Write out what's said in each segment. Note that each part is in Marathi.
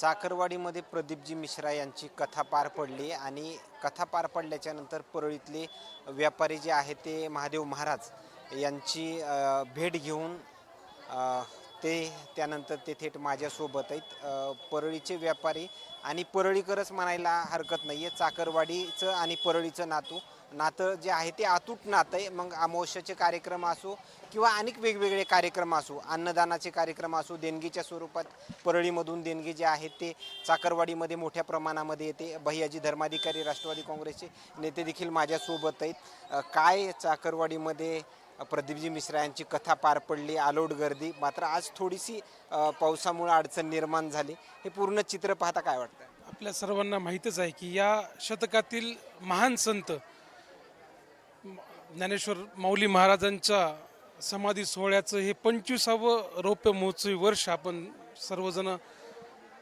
चाकरवाडीमध्ये प्रदीपजी मिश्रा यांची कथा पार पडली आणि कथा पार पडल्याच्या नंतर परळीतले व्यापारी जे आहेत ते महादेव महाराज यांची भेट घेऊन ते त्यानंतर ते थेट माझ्यासोबत आहेत. परळीचे व्यापारी आणि परळीकरच म्हणायला हरकत नाही आहे चाकरवाडीचं आणि परळीचं नातू. नातं जे आहे ते अतूट नातं आहे. मग अमावस्याचे कार्यक्रम असो किंवा अनेक वेगवेगळे कार्यक्रम असो अन्नदानाचे कार्यक्रम असो देणगीच्या स्वरूपात परळीमधून देणगी जे आहेत ते चाकरवाडीमध्ये मोठ्या प्रमाणामध्ये येते. भैयाजी धर्माधिकारी राष्ट्रवादी काँग्रेसचे नेते देखील माझ्यासोबत आहेत. काय चाकरवाडीमध्ये प्रदीपजी मिश्रा यांची कथा पार पडली आलोट गर्दी. मात्र आज थोडीशी पावसामुळे अडचण निर्माण झाली. हे पूर्ण चित्र पाहता काय वाटतं? आपल्या सर्वांना माहीतच आहे की या शतकातील महान संत ज्ञानेश्वर माऊली महाराजांच्या समाधी सोहळ्याचं हे पंचवीसावं रौप्य महोत्सवी वर्ष आपण सर्वजण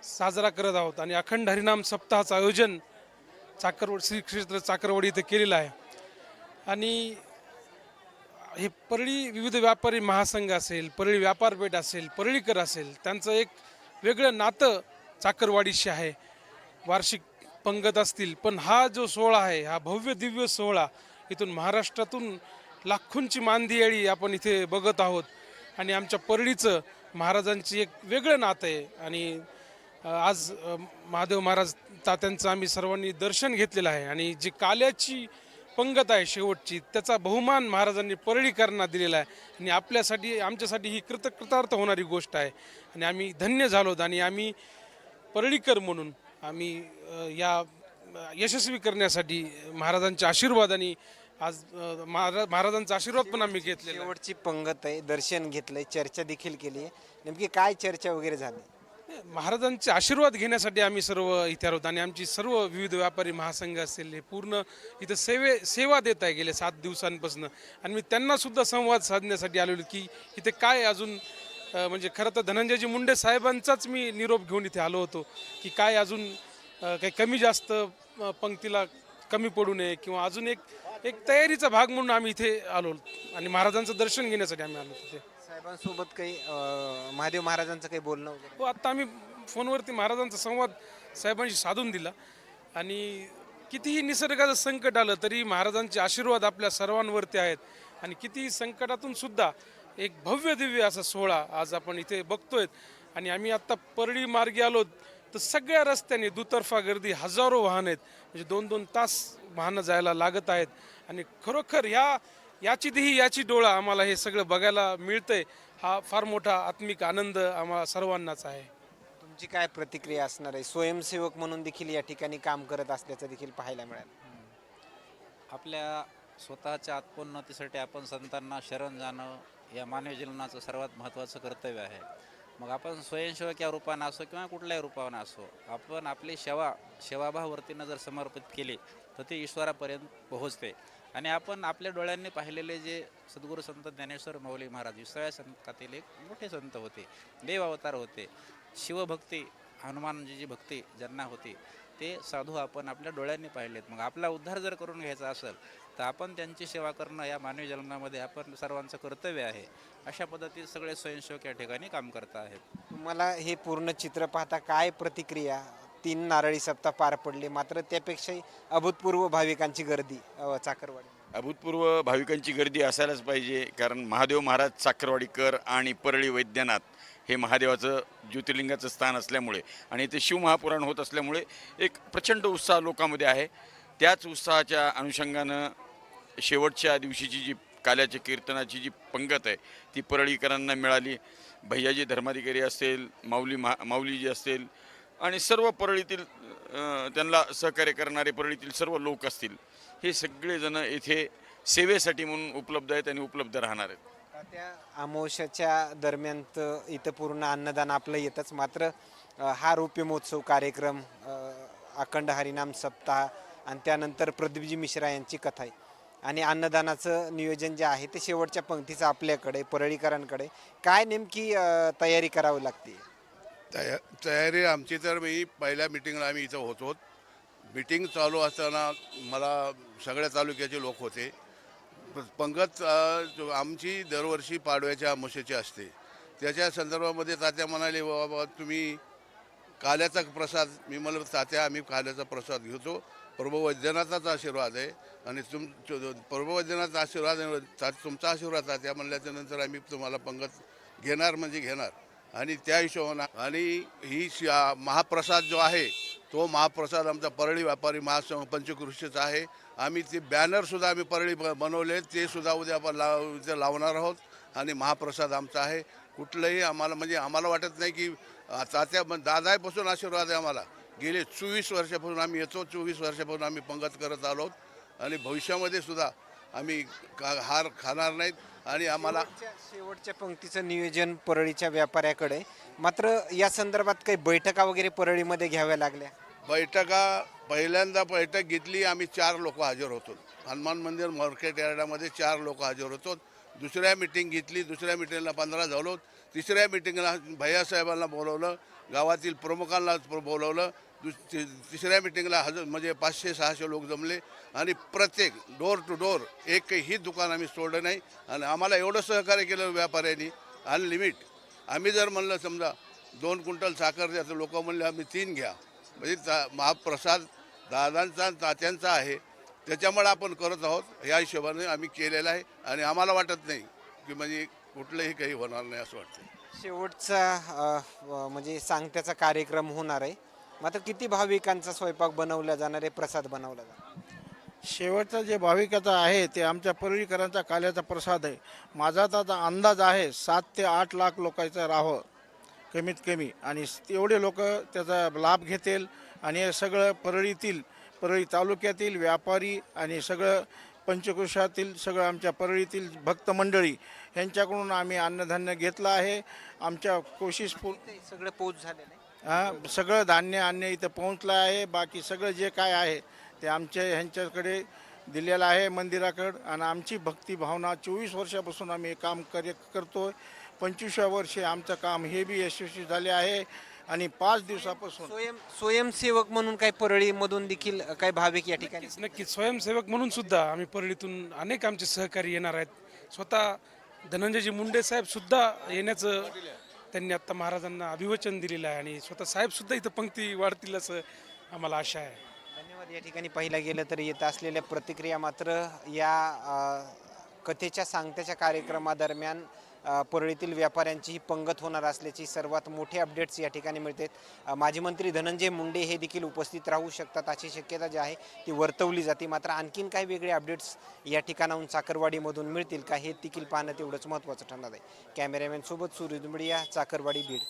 साजरा करत आहोत. आणि अखंड हरिनाम सप्ताहाचं आयोजन चाकरवड श्री क्षेत्र चाकरवाडी इथे केलेलं आहे. आणि हे परळी विविध व्यापारी महासंघ असेल परळी व्यापारपेठ असेल परळीकर असेल त्यांचं एक वेगळं नातं चाकरवाडीशी आहे. वार्षिक पंगत असतील पण हा जो सोहळा आहे हा भव्य दिव्य सोहळा इथून महाराष्ट्रातून लाखोंची मानदियाळी आपण इथे बघत आहोत. आणि आमच्या परळीचं महाराजांची एक वेगळं नातं आहे. आणि आज महादेव महाराज तात्यांचं आम्ही सर्वांनी दर्शन घेतलेलं आहे. आणि जी काल्याची पंगत आहे शेवटची. त्याचा बहुमान महाराजांनी परळीकरांना दिलेला आहे. आणि आपल्यासाठी आमच्यासाठी ही कृत कृतार्थ होणारी गोष्ट आहे. आणि आम्ही धन्य झालोत आणि आम्ही परळीकर म्हणून आम्ही या यशस्वी करण्यासाठी महाराजांच्या आशीर्वादाने आज महाराज महारा महाराजांचा आशीर्वाद पण आम्ही घेतले शेवटची पंगत आहे दर्शन घेतलंय चर्चा देखील केली आहे. नेमकी काय चर्चा वगैरे झाली? महाराजांचे आशीर्वाद घेण्यासाठी आम्ही सर्व इथे आहोत आणि आमची सर्व विविध व्यापारी महासंघ असेल हे पूर्ण इथं सेवे सेवा देत आहे गेल्या सात दिवसांपासून. आणि मी त्यांनासुद्धा संवाद साधण्यासाठी आलेलो की इथे काय अजून म्हणजे खरं तर धनंजयजी मुंडे साहेबांचाच मी निरोप घेऊन इथे आलो होतो की काय अजून काही कमी जास्त पंक्तीला कमी पडू नये किंवा अजून एक एक तयारीचा भाग म्हणून आम्ही इथे आलो. आणि महाराजांचं दर्शन घेण्यासाठी आम्ही आलो तिथे. साहेबांसोबत काही अं, महादेव महाराजांचं काही बोलणं वगैरे? हो आत्ता आम्ही फोनवरती महाराजांचा संवाद साहेबांशी साधून दिला. आणि कितीही निसर्गाचं संकट आलं तरी महाराजांचे आशीर्वाद आपल्या सर्वांवरती आहेत. आणि कितीही संकटातून सुद्धा एक भव्य दिव्य असा सोहळा आज आपण इथे बघतोय. आणि आम्ही आत्ता परळी मार्गे आलो तर सगळ्या रस्त्याने दुतर्फा गर्दी हजारो वाहन आहेत. म्हणजे दोन दोन तास वाहनं जायला लागत आहेत. आणि खरोखर ह्या याची देही याची डोळा आम्हाला हे सगळं बघायला मिळतंय. हा फार मोठा आत्मिक आनंद आम्हाला सर्वांनाच आहे. तुमची काय प्रतिक्रिया असणार आहे? स्वयंसेवक म्हणून देखील या ठिकाणी काम करत असल्याचं देखील पाहायला मिळालं. आपल्या स्वतःच्या आत्मोन्नतीसाठी आपण संतांना शरण जाणं या मानवी जीवनाचं सर्वात महत्त्वाचं कर्तव्य आहे. मग आपण स्वयंसेवक या रूपानं असो किंवा कुठल्याही रूपानं असो आपण आपली सेवा सेवाभाव वृत्तीनं जर समर्पित केली तर ती ईश्वरापर्यंत पोहोचते. आणि आपण आपल्या डोळ्यांनी पाहिलेले जे सद्गुरू संत ज्ञानेश्वर माऊली महाराज विसाव्या संतातील एक मोठे संत होते देव अवतार होते शिवभक्ती हनुमानजीची भक्ती ज्यांना होती ते साधू आपण आपल्या डोळ्यांनी पाहिलेत. मग आपला उद्धार जर करून घ्यायचा असेल तर आपण त्यांची सेवा करणं या मानवी जन्मामध्ये आपण सर्वांचं कर्तव्य आहे. अशा पद्धतीत सगळे स्वयंसेवक या ठिकाणी काम करत आहेत. तुम्हाला हे पूर्ण चित्र पाहता काय प्रतिक्रिया तीन नारळी सप्ताह पार पडले. मात्र त्यापेक्षाही अभूतपूर्व भाविकांची गर्दी अ, चाकरवाडी. अभूतपूर्व भाविकांची गर्दी असायलाच पाहिजे कारण महादेव महाराज साखरवाडीकर आणि परळी वैद्यनाथ हे महादेवाचं ज्योतिर्लिंगाचं स्थान असल्यामुळे आणि ते शिवमहापुराण होत असल्यामुळे एक प्रचंड उत्साह लोकांमध्ये आहे. त्याच उत्साहाच्या अनुषंगानं शेवटच्या दिवशीची जी काल्याच्या कीर्तनाची जी पंगत आहे ती परळीकरांना मिळाली. भैयाजी धर्माधिकारी असेल माऊली मा माऊलीजी असेल आणि सर्व परळीतील त्यांना सहकार्य करणारे परळीतील सर्व लोक असतील हे सगळेजण येथे सेवेसाठी म्हणून उपलब्ध आहेत आणि उपलब्ध राहणार आहेत. त्या अमावस्याच्या दरम्यान तर इथं पूर्ण अन्नदान आपलं येतच. मात्र हा रौप्य महोत्सव कार्यक्रम अखंड हरिनाम सप्ताह आणि त्यानंतर प्रदीपजी मिश्रा यांची कथा आहे. आणि अन्नदानाचं नियोजन जे आहे ते शेवटच्या पंक्तीचं आपल्याकडे परळीकरांकडे. काय नेमकी तयारी करावी लागते? तया तयारी आमची तर मी पहिल्या मिटिंगला आम्ही इथं होतो मिटिंग चालू असताना मला सगळ्या तालुक्याचे लोक होते. पंगत आमची दरवर्षी पाडव्याच्या अमावस्येची असते. त्याच्या संदर्भामध्ये तात्या म्हणाले बाबा तुम्ही काल्याचा प्रसाद मी मला तात्या आम्ही काल्याचा प्रसाद घेतो. प्रभू वैद्यनाथाच आशीर्वाद आहे. आणि तुम प्रभू वैद्यनाथचा आशीर्वाद आहे. ता- तुमचा आशीर्वाद तात्या म्हणल्याच्या नंतर आम्ही तुम्हाला पंगत घेणार म्हणजे घेणार. आणि त्या हिशोबानं आणि ही महाप्रसाद जो आहे तो महाप्रसाद आमचा परळी व्यापारी महासंघ पंचकृषीचा आहे. आम्ही ते बॅनरसुद्धा आम्ही परळी ब- बनवले ते सुद्धा उद्या आपण लाव इथे लावणार आहोत आणि महाप्रसाद आमचा आहे. कुठलंही आम्हाला म्हणजे आम्हाला वाटत नाही की तात्या दादापासून आशीर्वाद आहे आम्हाला. गेले चोवीस वर्षापासून आम्ही येतो. चोवीस वर्षापासून आम्ही पंगत करत आलो आहोत. आणि भविष्यामध्ये सुद्धा आम्ही का हार खाणार नाहीत. आणि आम्हाला शेवटच्या पंक्तीचं नियोजन परळीच्या व्यापाऱ्याकडे. मात्र या संदर्भात काही बैठका वगैरे परळीमध्ये घ्याव्या लागल्या. बैठका पहिल्यांदा बैठक घेतली आम्ही चार लोक हजर होतो. हनुमान मंदिर मार्केट यार्डामध्ये चार लोक हजर होतो. दुसऱ्या मिटिंग घेतली दुसऱ्या मिटिंगला पंधरा झालो. तिसऱ्या मिटिंगला भैयासाहेबांना बोलवलं. गावातील प्रमुखांना बोलावलं बोलवलं. दुस ति- तिसऱ्या मिटिंगला हजर म्हणजे पाचशे सहाशे लोक जमले. आणि प्रत्येक डोर टू डोर एकही दुकान आम्ही सोडलं नाही. आणि आम्हाला एवढं सहकार्य केलं व्यापाऱ्यांनी. अनलिमिट आम्ही जर म्हणलं समजा दोन क्विंटल साखर द्या तर लोक म्हणले आम्ही तीन घ्या. म्हणजे ता महाप्रसाद दादांचा तात्यांचा आहे. त्याच्यामुळे आपण करत आहोत. या हिशोबाने आम्ही केलेलं आहे. आणि आम्हाला वाटत नाही की म्हणजे कुठलंही काही होणार नाही असं वाटतं शेवटचा अ, म्हणजे सांगत्याचा कार्यक्रम होणार आहे. मात्र किती भाविकांचा स्वयंपाक बनवला जाणार आहे प्रसाद बनवला जाणार शेवटचा जे भाविकाचा आहे ते आमच्या परळीकरांचा काल्याचा प्रसाद आहे. माझा तर आता अंदाज आहे सात ते आठ लाख लोकांचं राहावं कमीत कमी. आणि एवढे लोक त्याचा लाभ घेतील आणि हे सगळं परळीतील परळी तालुक्यातील व्यापारी आणि सगळं पंचकृषातील सगळं आमच्या परळीतील भक्त मंडळी यांच्याकडून आम्ही अन्नधान्य घेतलं आहे. आमच्या कोशिश पू सगळं पोच झालेलं आहे. हा सगळं धान्य अन्य इथं पोहोचलं आहे. बाकी सगळं जे काय आहे ते आमच्या ह्यांच्याकडे दिलेलं आहे मंदिराकडं. आणि आमची भक्ती भावना चोवीस वर्षापासून आम्ही हे काम कार्य करतो पंचवीसव्या वर्षी आमचं काम हे बी यशस्वी झाले आहे. आणि पाच दिवसापासून. स्वयं स्वयंसेवक म्हणून काही परळीमधून देखील काही भाविक या ठिकाणी नक्कीच नक्कीच. स्वयंसेवक म्हणून सुद्धा आम्ही परळीतून अनेक आमचे सहकारी येणार आहेत. स्वतः धनंजयजी मुंडे साहेब सुद्धा येण्याचं त्यांनी आत्ता महाराजांना अभिवचन दिलेलं आहे आणि स्वतः साहेब सुद्धा इथं पंक्ती वाढतील असं आम्हाला आशा आहे. धन्यवाद. या ठिकाणी पाहिलं गेलं तर येत असलेल्या प्रतिक्रिया मात्र या अ, कथेच्या सांगत्याच्या कार्यक्रमादरम्यान परळीतील व्यापाऱ्यांची ही पंगत होणार असल्याची सर्वात मोठे अपडेट्स या ठिकाणी मिळतात. माजी मंत्री धनंजय मुंडे हे देखील उपस्थित राहू शकतात अशी शक्यता जी आहे ती वर्तवली जाते. मात्र आणखीन काही वेगळे अपडेट्स या ठिकाणाहून चाकरवाडीमधून मिळतील का हे देखील पाहणं तेवढंच महत्त्वाचं ठरणार आहे. कॅमेरामॅनसोबत सूर्य चाकरवाडी बीड.